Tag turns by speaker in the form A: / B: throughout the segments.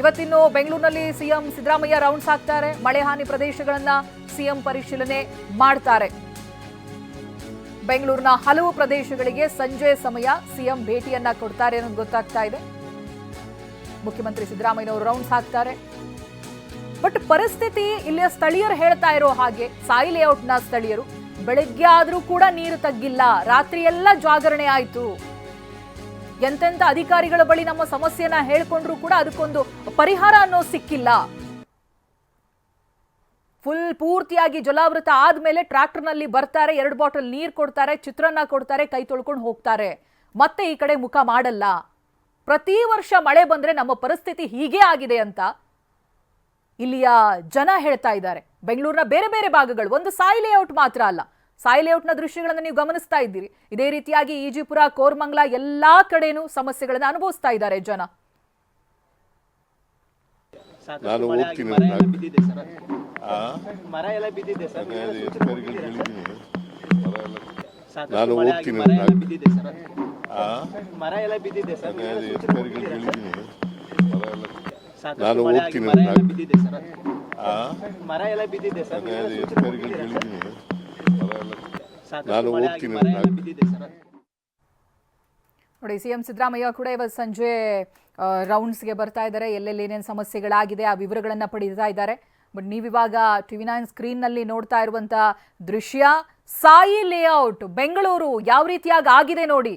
A: ಇವತ್ತಿನ್ನು ಬೆಂಗಳೂರಿನಲ್ಲಿ CM Siddaramaiah rounds ಹಾಕ್ತಾರೆ. ಮಳೆ ಹಾನಿ ಪ್ರದೇಶಗಳನ್ನ ಸಿಎಂ ಪರಿಶೀಲನೆ ಮಾಡ್ತಾರೆ. ಬೆಂಗಳೂರಿನ ಹಲವು ಪ್ರದೇಶಗಳಿಗೆ ಸಂಜೆ ಸಮಯ ಸಿಎಂ ಭೇಟಿಯನ್ನ ಕೊಡ್ತಾರೆ ಅನ್ನೋದು ಗೊತ್ತಾಗ್ತಾ ಇದೆ. ಮುಖ್ಯಮಂತ್ರಿ ಸಿದ್ದರಾಮಯ್ಯನವರು ರೌಂಡ್ಸ್ ಹಾಕ್ತಾರೆ. ಬಟ್ ಪರಿಸ್ಥಿತಿ ಇಲ್ಲಿಯ ಸ್ಥಳೀಯರು ಹೇಳ್ತಾ ಇರೋ ಹಾಗೆ ಸಾಯಿ ಲೇಔಟ್ನ ಸ್ಥಳೀಯರು ಬೆಳಗ್ಗೆ ಆದರೂ ಕೂಡ ನೀರು ತಗ್ಗಿಲ್ಲ ರಾತ್ರಿ ಎಲ್ಲ ಜಾಗರಣೆ ಆಯ್ತು. ಎಂತೆಂತ ಅಧಿಕಾರಿಗಳ ಬಳಿ ನಮ್ಮ ಸಮಸ್ಯೆನ ಹೇಳ್ಕೊಂಡ್ರು ಕೂಡ ಅದಕ್ಕೊಂದು ಪರಿಹಾರ ಅನ್ನೋ ಸಿಕ್ಕಿಲ್ಲ. ಫುಲ್ ಪೂರ್ತಿಯಾಗಿ ಜಲಾವೃತ ಆದ್ಮೇಲೆ ಟ್ರ್ಯಾಕ್ಟರ್ನಲ್ಲಿ ಬರ್ತಾರೆ, ಎರಡು ಬಾಟಲ್ ನೀರು ಕೊಡ್ತಾರೆ, ಚಿತ್ರಾನ್ನ ಕೊಡ್ತಾರೆ, ಕೈ ತೊಳ್ಕೊಂಡು ಹೋಗ್ತಾರೆ. ಮತ್ತೆ ಈ ಕಡೆ ಮುಖ ಮಾಡಲ್ಲ. ಪ್ರತಿ ವರ್ಷ ಮಳೆ ಬಂದ್ರೆ ನಮ್ಮ ಪರಿಸ್ಥಿತಿ ಹೀಗೆ ಆಗಿದೆ ಅಂತ ಇಲ್ಲಿಯ ಜನ ಹೇಳ್ತಾ ಇದ್ದಾರೆ. ಬೆಂಗಳೂರಿನ ಬೇರೆ ಬೇರೆ ಭಾಗಗಳು, ಒಂದು ಸಾಯಿ ಲೇಔಟ್ ಮಾತ್ರ ಅಲ್ಲ. ಸಾಯಿ ಲೇಔಟ್ನ ದೃಶ್ಯಗಳನ್ನು ನೀವು ಗಮನಿಸ್ತಾ ಇದ್ದೀರಿ. ಇದೇ ರೀತಿಯಾಗಿ ಈಜಿಪುರ ಕೋರ್ಮಂಗ್ಲ ಎಲ್ಲಾ ಕಡೆನೂ ಸಮಸ್ಯೆಗಳನ್ನು ಅನುಭವಿಸ್ತಾ ಇದ್ದಾರೆ ಜನ.
B: ನಾನು ಹೋಗ್ತೀನಿ
C: ಮರ ಎಲ್ಲ
B: ನಾನು.
C: ಬಿದ್ದಿದೆ ಸರ್.
B: ಆ?
C: ಮರ ಎಲ್ಲ ಬಿದ್ದಿದೆ ಸರ್.
B: ನಾನು ಹೋಗ್ತೀನಿ
C: ಮರ ಎಲ್ಲ. ಬಿದ್ದಿದೆ ಸರ್.
B: ಆ?
C: ಮರ ಎಲ್ಲ ಬಿದ್ದಿದೆ ಸರ್.
B: ನಾನು ಹೇಳಿದ್ದೀನಿ. ಮರ ಎಲ್ಲ ನಾನು ಹೋಗ್ತೀನಿ
C: ಮರ ಎಲ್ಲ ಬಿದ್ದಿದೆ ಸರ್.
B: ನಾನು ಹೋಗ್ತೀನಿ.
A: ನೋಡಿ ಸಿಎಂ ಸಿದ್ದರಾಮಯ್ಯ ಕೂಡ ಇವತ್ತು ಸಂಜೆ ರೌಂಡ್ಸ್ಗೆ ಬರ್ತಾ ಇದ್ದಾರೆ. ಎಲ್ಲೆಲ್ಲಿ ಏನೇನು ಸಮಸ್ಯೆಗಳಾಗಿದೆ ಆ ವಿವರಗಳನ್ನು ಪಡೀತಾ ಇದ್ದಾರೆ. ಬಟ್ ನೀವಿವಾಗ ಟಿವಿ ನೈನ್ ಸ್ಕ್ರೀನ್ನಲ್ಲಿ ನೋಡ್ತಾ ಇರುವಂತ ದೃಶ್ಯ ಸಾಯಿ ಲೇಔಟ್ ಬೆಂಗಳೂರು ಯಾವ ರೀತಿಯಾಗಿ ಆಗಿದೆ ನೋಡಿ.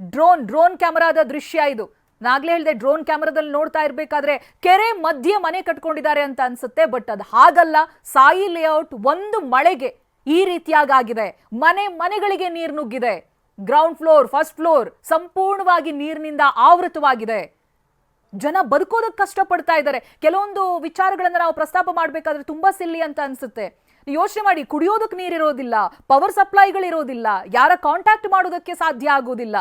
A: ಡ್ರೋನ್ ಡ್ರೋನ್ ಕ್ಯಾಮರಾದ ದೃಶ್ಯ ಇದು. ನಾಗ್ಲೇ ಹೇಳಿದೆ ಡ್ರೋನ್ ಕ್ಯಾಮರಾದಲ್ಲಿ ನೋಡ್ತಾ ಇರಬೇಕಾದ್ರೆ ಕೆರೆ ಮಧ್ಯೆ ಮನೆ ಕಟ್ಕೊಂಡಿದ್ದಾರೆ ಅಂತ ಅನ್ಸುತ್ತೆ. ಬಟ್ ಅದು ಹಾಗಲ್ಲ. ಸಾಯಿ ಲೇಔಟ್ ಒಂದು ಮಳೆಗೆ ಈ ರೀತಿಯಾಗಿ ಆಗಿದೆ ಮನೆ ಮನೆಗಳಿಗೆ ನೀರು ನುಗ್ಗಿದೆ. ಗ್ರೌಂಡ್ ಫ್ಲೋರ್ ಫಸ್ಟ್ ಫ್ಲೋರ್ ಸಂಪೂರ್ಣವಾಗಿ ನೀರಿನಿಂದ ಆವೃತವಾಗಿದೆ. ಜನ ಬದುಕೋದಕ್ಕೆ ಕಷ್ಟಪಡ್ತಾ ಇದ್ದಾರೆ. ಕೆಲವೊಂದು ವಿಚಾರಗಳನ್ನು ನಾವು ಪ್ರಸ್ತಾಪ ಮಾಡಬೇಕಾದ್ರೆ ತುಂಬಾ ಸಿಲ್ಲಿ ಅಂತ ಅನ್ಸುತ್ತೆ. ಯೋಚನೆ ಮಾಡಿ ಕುಡಿಯೋದಕ್ಕೆ ನೀರಿರೋದಿಲ್ಲ ಪವರ್ ಸಪ್ಲೈಗಳಿರೋದಿಲ್ಲ ಯಾರ ಕಾಂಟ್ಯಾಕ್ಟ್ ಮಾಡೋದಕ್ಕೆ ಸಾಧ್ಯ ಆಗೋದಿಲ್ಲ.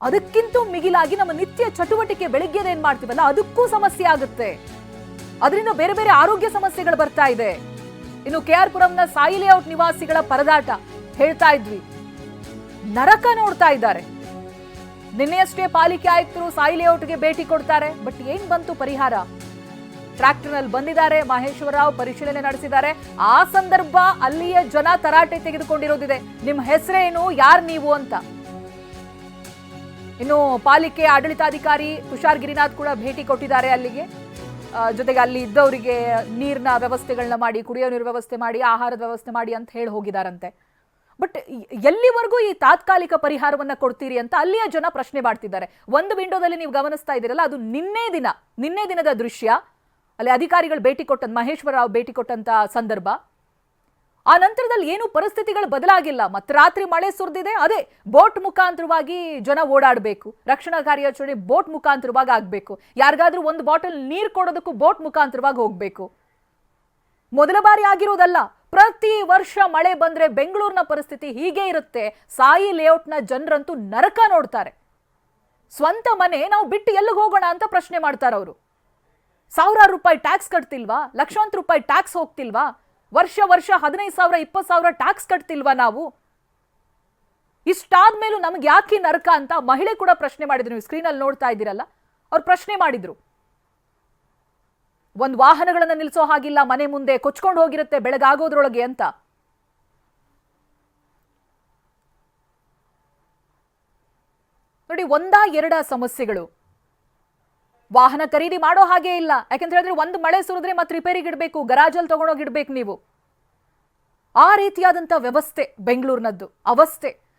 A: ಅದಕ್ಕಿಂತ ಮಿಗಿಲಾಗಿ ನಮ್ಮ ನಿತ್ಯ ಚಟುವಟಿಕೆ ಬೆಳಿಗ್ಗೆ ಏನ್ ಮಾಡ್ತೀವಲ್ಲ, ಅದಕ್ಕೂ ಸಮಸ್ಯೆ ಆಗುತ್ತೆ. ಅದರಿಂದ ಬೇರೆ ಬೇರೆ ಆರೋಗ್ಯ ಸಮಸ್ಯೆಗಳು ಬರ್ತಾ ಇದೆ. ಇನ್ನು ಕೆ ಆರ್ ಪುರಂನ ಸಾಯಿ ಲೇಔಟ್ ನಿವಾಸಿಗಳ ಪರದಾಟ ಹೇಳ್ತಾ ಇದ್ವಿ. ನರಕ ನೋಡ್ತಾ ಇದ್ದಾರೆ. ನಿನ್ನೆಯಷ್ಟೇ ಪಾಲಿಕೆ ಆಯುಕ್ತರು ಸಾಯಿ ಲೇಔಟ್ಗೆ ಭೇಟಿ ಕೊಡ್ತಾರೆ, ಬಟ್ ಏನ್ ಬಂತು ಪರಿಹಾರ? ಟ್ರ್ಯಾಕ್ಟರ್ನಲ್ಲಿ ಬಂದಿದ್ದಾರೆ, ಮಹೇಶ್ವರ ರಾವ್ ಪರಿಶೀಲನೆ ನಡೆಸಿದ್ದಾರೆ. ಆ ಸಂದರ್ಭ ಅಲ್ಲಿಯ ಜನ ತರಾಟೆ ತೆಗೆದುಕೊಂಡಿರೋದಿದೆ. ನಿಮ್ಮ ಹೆಸರೇನು, ಯಾರ್ ನೀವು ಅಂತ? ಇನ್ನು ಪಾಲಿಕೆ ಆಡಳಿತಾಧಿಕಾರಿ ತುಷಾರ್ ಗಿರಿನಾಥ್ ಕೂಡ ಭೇಟಿ ಕೊಟ್ಟಿದ್ದಾರೆ ಅಲ್ಲಿಗೆ. ಜೊತೆಗೆ ಅಲ್ಲಿ ಇದ್ದವರಿಗೆ ನೀರಿನ ವ್ಯವಸ್ಥೆಗಳನ್ನ ಮಾಡಿ, ಕುಡಿಯೋ ನೀರು ವ್ಯವಸ್ಥೆ ಮಾಡಿ, ಆಹಾರದ ವ್ಯವಸ್ಥೆ ಮಾಡಿ ಅಂತ ಹೇಳಿ ಹೋಗಿದಾರಂತೆ. ಬಟ್ ಎಲ್ಲಿವರೆಗೂ ಈ ತಾತ್ಕಾಲಿಕ ಪರಿಹಾರವನ್ನ ಕೊಡ್ತೀರಿ ಅಂತ ಅಲ್ಲಿಯ ಜನ ಪ್ರಶ್ನೆ ಮಾಡ್ತಿದ್ದಾರೆ. ಒಂದು ವಿಂಡೋದಲ್ಲಿ ನೀವು ಗಮನಿಸ್ತಾ ಇದ್ದೀರಲ್ಲ, ಅದು ನಿನ್ನೆ ದಿನ, ನಿನ್ನೆ ದಿನದ ದೃಶ್ಯ. ಅಲ್ಲಿ ಅಧಿಕಾರಿಗಳು ಭೇಟಿ ಕೊಟ್ಟಂತ ಮಹೇಶ್ವರ ರಾವ್ ಭೇಟಿ ಕೊಟ್ಟಂತ ಸಂದರ್ಭ. ಆ ನಂತರದಲ್ಲಿ ಏನು ಪರಿಸ್ಥಿತಿಗಳು ಬದಲಾಗಿಲ್ಲ. ಮತ್ತೆ ರಾತ್ರಿ ಮಳೆ ಸುರಿದಿದೆ, ಅದೇ ಬೋಟ್ ಮುಖಾಂತರವಾಗಿ ಜನ ಓಡಾಡಬೇಕು. ರಕ್ಷಣಾ ಕಾರ್ಯಾಚರಣೆ ಬೋಟ್ ಮುಖಾಂತರವಾಗಿ ಆಗಬೇಕು. ಯಾರಿಗಾದ್ರೂ ಒಂದು ಬಾಟಲ್ ನೀರು ಕೊಡೋದಕ್ಕೂ ಬೋಟ್ ಮುಖಾಂತರವಾಗಿ ಹೋಗಬೇಕು. ಮೊದಲ ಬಾರಿ ಆಗಿರೋದಲ್ಲ, ಪ್ರತಿ ವರ್ಷ ಮಳೆ ಬಂದ್ರೆ ಬೆಂಗಳೂರಿನ ಪರಿಸ್ಥಿತಿ ಹೀಗೆ ಇರುತ್ತೆ. ಸಾಯಿ ಲೇಔಟ್ನ ಜನರಂತೂ ನರಕ ನೋಡ್ತಾರೆ. ಸ್ವಂತ ಮನೆ, ನಾವು ಬಿಟ್ಟು ಎಲ್ಲಿಗೆ ಹೋಗೋಣ ಅಂತ ಪ್ರಶ್ನೆ ಮಾಡ್ತಾರೆ ಅವರು ಸಾವಿರಾರು ರೂಪಾಯಿ ಟ್ಯಾಕ್ಸ್ ಕಟ್ತಿಲ್ವಾ? ಲಕ್ಷಾಂತರ ರೂಪಾಯಿ ಟ್ಯಾಕ್ಸ್ ಹೋಗ್ತಿಲ್ವಾ? ವರ್ಷ ವರ್ಷ ಹದಿನೈದು ಸಾವಿರ, ಇಪ್ಪತ್ತು ಸಾವಿರ ಟ್ಯಾಕ್ಸ್ ಕಟ್ತಿಲ್ವಾ ನಾವು? ಇಷ್ಟಾದ್ಮೇಲೂ ನಮ್ಗೆ ಯಾಕೆ ನರಕ ಅಂತ ಮಹಿಳೆ ಕೂಡ ಪ್ರಶ್ನೆ ಮಾಡಿದ್ರು ನೀವು ಸ್ಕ್ರೀನಲ್ಲಿ ನೋಡ್ತಾ ಇದ್ದೀರಲ್ಲ? ಅವ್ರು ಪ್ರಶ್ನೆ ಮಾಡಿದ್ರು. ಒಂದು ವಾಹನಗಳನ್ನು ನಿಲ್ಲಿಸೋ ಹಾಗಿಲ್ಲ, ಮನೆ ಮುಂದೆ ಕೊಚ್ಕೊಂಡು ಹೋಗಿರುತ್ತೆ ಬೆಳಗಾಗೋದ್ರೊಳಗೆ ಅಂತ. ನೋಡಿ, ಒಂದಾ ಎರಡ ಸಮಸ್ಯೆಗಳು. ವಾಹನ ಖರೀದಿ ಮಾಡೋ ಹಾಗೆ ಇಲ್ಲ. ಯಾಕಂತ ಹೇಳಿದ್ರೆ ಒಂದು ಮಳೆ ಸುರಿದ್ರೆ ಮತ್ತೆ ರಿಪೇರಿಗೆ ಇಡಬೇಕು ಗರಾಜಲ್ಲಿ ತಗೊಂಡೋಗಿಡ್ಬೇಕು ನೀವು. ಆ ರೀತಿಯಾದಂಥ ವ್ಯವಸ್ಥೆ ಬೆಂಗಳೂರಿನದ್ದು. ಅವಸ್ಥೆ.